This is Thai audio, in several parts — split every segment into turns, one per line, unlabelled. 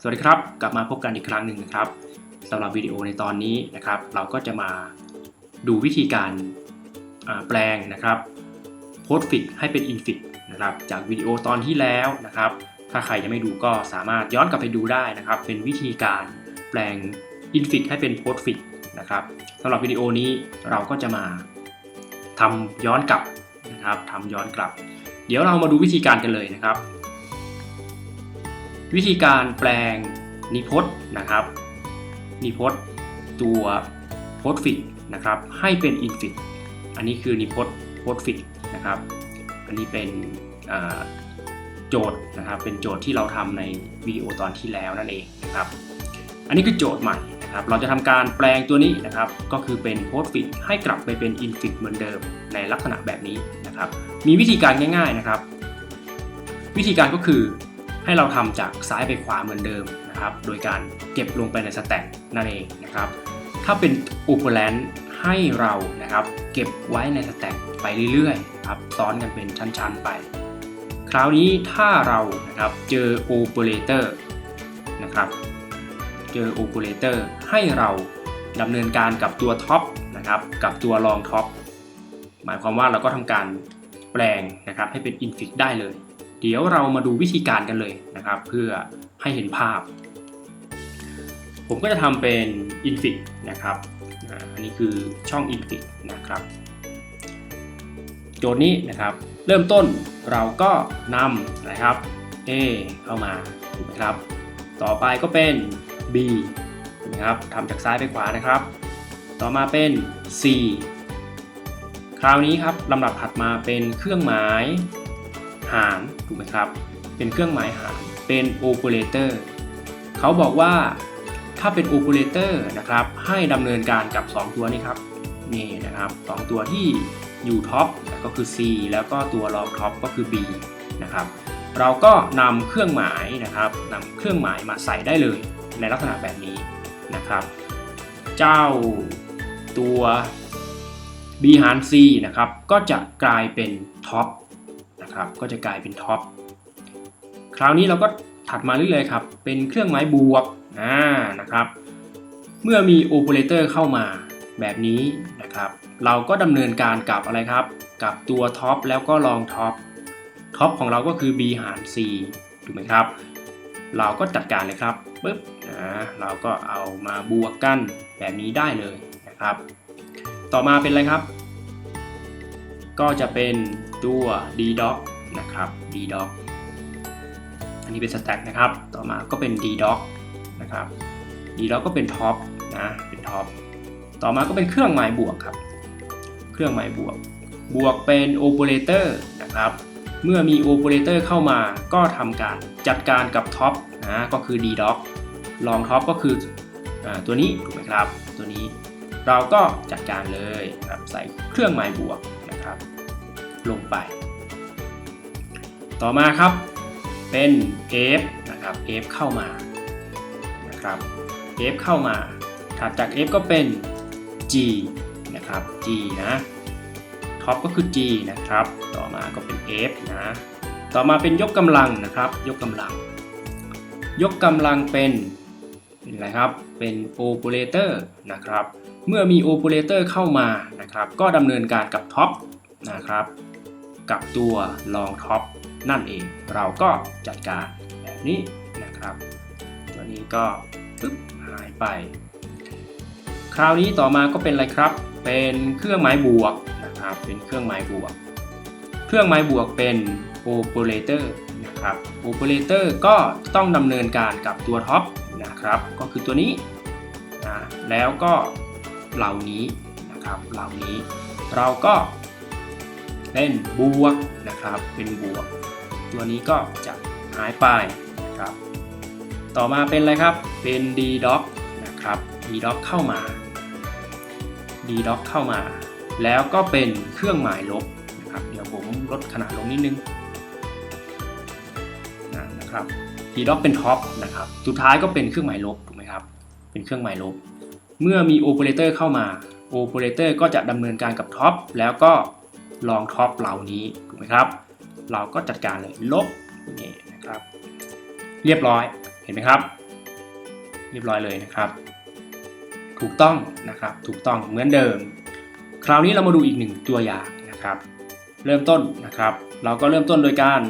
สวัสดีครับ กลับมาพบกันอีกครั้งหนึ่งนะครับสำหรับวิดีโอในตอนนี้นะครับ เราก็จะมาดูวิธีการแปลงนะครับโพสฟิกให้เป็นอินฟิกนะครับจากวิดีโอตอนที่แล้วนะครับ ถ้าใครยังไม่ดูก็สามารถย้อนกลับไปดูได้นะครับ เป็นวิธีการแปลงอินฟิกให้เป็นโพสฟิกนะครับสำหรับวิดีโอนี้เราก็จะมาทำย้อนกลับนะครับทำย้อนกลับ เดี๋ยวเรามาดูวิธีการกันเลยนะครับ วิธีการแปลงนิพจน์นะครับ นิพจน์ตัวโพสฟิกนะครับให้เป็นอินฟิกอันนี้คือนิพจน์โพสฟิกนะครับอันนี้เป็นโจทย์นะครับเป็นโจทย์ที่เราทำในวิดีโอตอนที่แล้วนั่นเองนะครับอันนี้คือโจทย์ใหม่นะครับเราจะทำการแปลงตัวนี้นะครับก็คือเป็นโพสฟิกให้กลับไปเป็นอินฟิกเหมือนเดิมในลักษณะแบบนี้นะครับมีวิธีการง่าย ๆนะครับ วิธีการก็คือ ให้เราทำจากซ้ายไปขวาเหมือนเดิมนะครับ โดยการเก็บลงไปในสแต็กนั่นเองนะครับ ถ้าเป็นอุปแลนให้เรานะครับ เก็บไว้ในสแต็กไปเรื่อยๆครับซ้อนกันเป็นชั้นๆไป คราวนี้ถ้าเรานะครับเจอโอเปอเรเตอร์นะครับเจอโอเปอเรเตอร์ให้เราดำเนินการกับตัวท็อปนะครับกับตัวรองท็อปหมายความว่าเราก็ทำการแปลงนะครับให้เป็นอินฟิกได้เลย เดี๋ยวเรามาดูวิธีการกันเลยนะครับ เพื่อให้เห็นภาพ ผมก็จะทำเป็นอินฟิกนะครับอันนี้คือช่องอินฟิกนะครับ โจทย์นี้นะครับ เริ่มต้นเราก็นำนะครับ A เข้ามาถูกไหมครับ ต่อไปก็เป็น B ถูกไหมครับทำจากซ้ายไปขวานะครับ ต่อมาเป็น C คราวนี้ครับลำดับถัดมาเป็นเครื่องหมาย หารถูกไหมครับ เป็นเครื่องหมายหารเป็นโอเปอเรเตอร์เขาบอกว่าถ้าเป็นโอเปอเรเตอร์นะครับให้ดำเนินการกับ 2 ตัวนี้ครับนี่นะครับสองตัวที่อยู่ท็อปก็คือ C แล้วก็ตัวรองท็อปก็คือ B นะครับเราก็นำเครื่องหมายนะครับนำเครื่องหมายมาใส่ได้เลยในลักษณะแบบนี้นะครับ เจ้าตัว b หาร c นะครับก็จะกลายเป็นท็อป นะครับ ก็จะกลายเป็นท็อปคราวนี้เราก็ถัดมาเรื่อยๆครับ เป็นเครื่องหมายบวกอ่านะครับ เมื่อมีโอเปอเรเตอร์เข้ามาแบบนี้นะครับ เราก็ดำเนินการกับอะไรครับ กับตัวท็อปแล้วก็รองท็อปท็อปของเราก็คือ b หาร c ถูกไหมครับ เราก็จัดการเลยครับปึ๊บนะเราก็เอามาบวกกันแบบนี้ได้เลยนะครับ ต่อมาเป็นอะไรครับ ก็จะเป็นตัว d doc นะครับ d doc อันนี้เป็นสแต็กนะครับ ต่อมาก็เป็น d doc นะครับ d doc ก็เป็นท็อปนะ เป็นท็อปต่อมาก็เป็นเครื่องหมายบวกครับ เครื่องหมายบวก บวกเป็นโอเปอเรเตอร์นะครับ เมื่อมีโอเปอเรเตอร์เข้ามาก็ทำการจัดการกับท็อปนะ ก็คือ d doc รองท็อปก็คืออตัวนี้ถูกไหมครับ ตัวนี้เราก็จัดการเลยครับใส่เครื่องหมายบวก ลงไป ต่อมาครับเป็น f นะครับ f เข้ามานะครับ f เข้ามาถัดจาก f ก็เป็น g นะครับ g นะท็อปก็คือ g นะครับ ต่อมาก็เป็น f นะต่อมาเป็นยกกำลังนะครับ ยกกำลัง ยกกำลังเป็นเป็นอะไรครับเป็นโอเปอเรเตอร์นะครับเมื่อมีโอเปอเรเตอร์เข้ามานะครับ ก็ดำเนินการกับท็อปนะครับ กับตัวรองท็อปนั่นเอง เราก็จัดการแบบนี้นะครับ ตัวนี้ก็ปึ๊บหายไป คราวนี้ต่อมาก็เป็นอะไรครับ เป็นเครื่องหมายบวกนะครับ เป็นเครื่องหมายบวก เครื่องหมายบวกเป็นโอเปอเรเตอร์นะครับโอเปอเรเตอร์ก็ต้องดำเนินการกับตัวท็อปนะครับ ก็คือตัวนี้นะแล้วก็เหล่านี้นะครับ เหล่านี้เราก็ เป็นบวกนะครับ เป็นบวก ตัวนี้ก็จะหายไปนะครับ ต่อมาเป็นอะไรครับ เป็น d doc นะครับ d doc เข้ามา d doc เข้ามา แล้วก็เป็นเครื่องหมายลบนะครับ เดี๋ยวผมลดขนาดลงนิดนึงนะครับ d doc เป็นท็อปนะครับ สุดท้ายก็เป็นเครื่องหมายลบถูกไหมครับ เป็นเครื่องหมายลบ เมื่อมีโอเปอเรเตอร์เข้ามาโอเปอเรเตอร์ก็จะดำเนินการกับท็อปแล้วก็ ลองท็อปเหล่านี้ถูกไหมครับ เราก็จัดการเลยลบนี่นะครับ เรียบร้อยเห็นไหมครับ เรียบร้อยเลยนะครับ ถูกต้องนะครับถูกต้องเหมือนเดิม คราวนี้เรามาดูอีกหนึ่งตัวอย่างนะครับ เริ่มต้นนะครับ เราก็เริ่มต้นโดยการ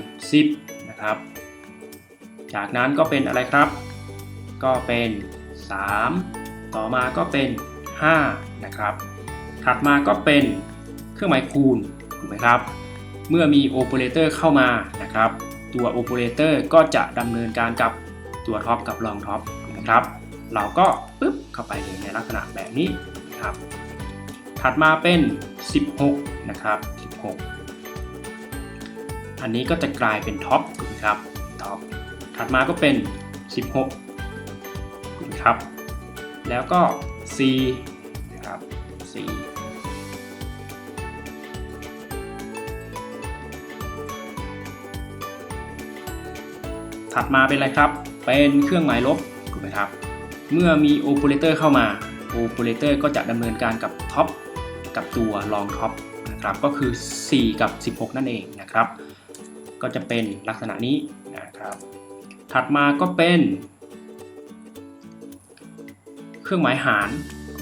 10 นะครับ จากนั้นก็เป็นอะไรครับ ก็เป็น 3 ต่อมาก็เป็น 5 นะครับ ถัดมาก็เป็นเครื่องหมายคูณ ถูกไหมครับ เมื่อมีโอเปอเรเตอร์เข้ามานะครับ ตัวโอเปอเรเตอร์ก็จะดำเนินการกับตัวท็อปกับรองท็อปนะครับ เราก็ปึ๊บเข้าไปเลยในลักษณะแบบนี้นครับ ถัดมาเป็น 16 นะครับ 16 อันนี้ก็จะกลายเป็นท็อปถูกไหมครับท็อป ถัดมาก็เป็น 16ถูกไหมครับ แล้วก็ C นะครับ C ถัดมาเป็นอะไรครับ เป็นเครื่องหมายลบถูกไหมครับ เมื่อมีโอเปอเรเตอร์เข้ามาโอเปอเรเตอร์ก็จะดำเนินการกับท็อปกับตัวรองท็อปนะครับก็คือ 4 กับ 16 นั่นเองนะครับ ก็จะเป็นลักษณะนี้นะครับ ถัดมาก็เป็น เครื่องหมายหาร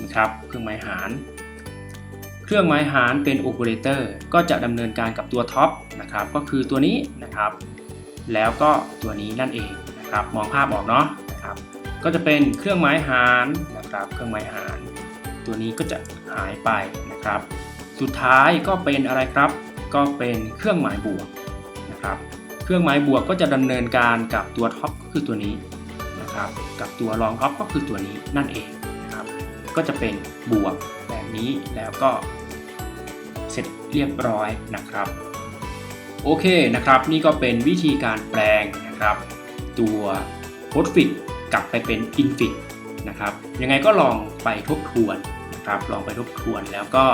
นะครับเครื่องหมายหาร เครื่องหมายหารเป็นโอเปอเรเตอร์ก็จะดำเนินการกับตัวท็อปนะครับก็คือตัวนี้นะครับ แล้วก็ตัวนี้นั่นเองนะครับมองภาพออกเนาะนะครับก็จะเป็นเครื่องหมายหารนะครับเครื่องหมายหาร ตัวนี้ก็จะหายไปนะครับ สุดท้ายก็เป็นอะไรครับ ก็เป็นเครื่องหมายบวกนะครับเครื่องหมายบวกก็จะดำเนินการกับตัวท็อปก็คือตัวนี้นะครับกับตัวรองท็อปก็คือตัวนี้นั่นเองนะครับก็จะเป็นบวกแบบนี้แล้วก็เสร็จเรียบร้อยนะครับ โอเคนะครับ นี่ก็เป็นวิธีการแปลงนะครับ ตัวโพสฟิกกลับไปเป็นอินฟิกนะครับ ยังไงก็ลองไปทบทวนนะครับ ลองไปทบทวนแล้วก็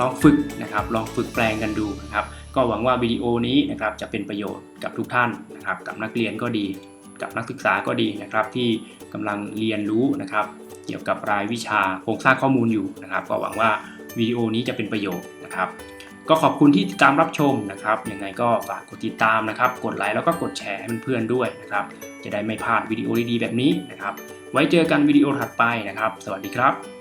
ลองฝึกนะครับ ลองฝึกแปลงกันดูนะครับ ก็หวังว่าวิดีโอนี้นะครับจะเป็นประโยชน์กับทุกท่านนะครับ กับนักเรียนก็ดี กับนักศึกษาก็ดีนะครับ ที่กำลังเรียนรู้นะครับ เกี่ยวกับรายวิชาโครงสร้างข้อมูลอยู่นะครับ ก็หวังว่าวิดีโอนี้จะเป็นประโยชน์นะครับ ก็ขอบคุณที่ติดตามรับชมนะครับยังไงก็ฝากกดติดตามนะครับ กดไลค์แล้วก็กดแชร์ให้เพื่อนๆด้วยนะครับ จะได้ไม่พลาดวิดีโอดีๆแบบนี้นะครับ ไว้เจอกันวิดีโอถัดไปนะครับ สวัสดีครับ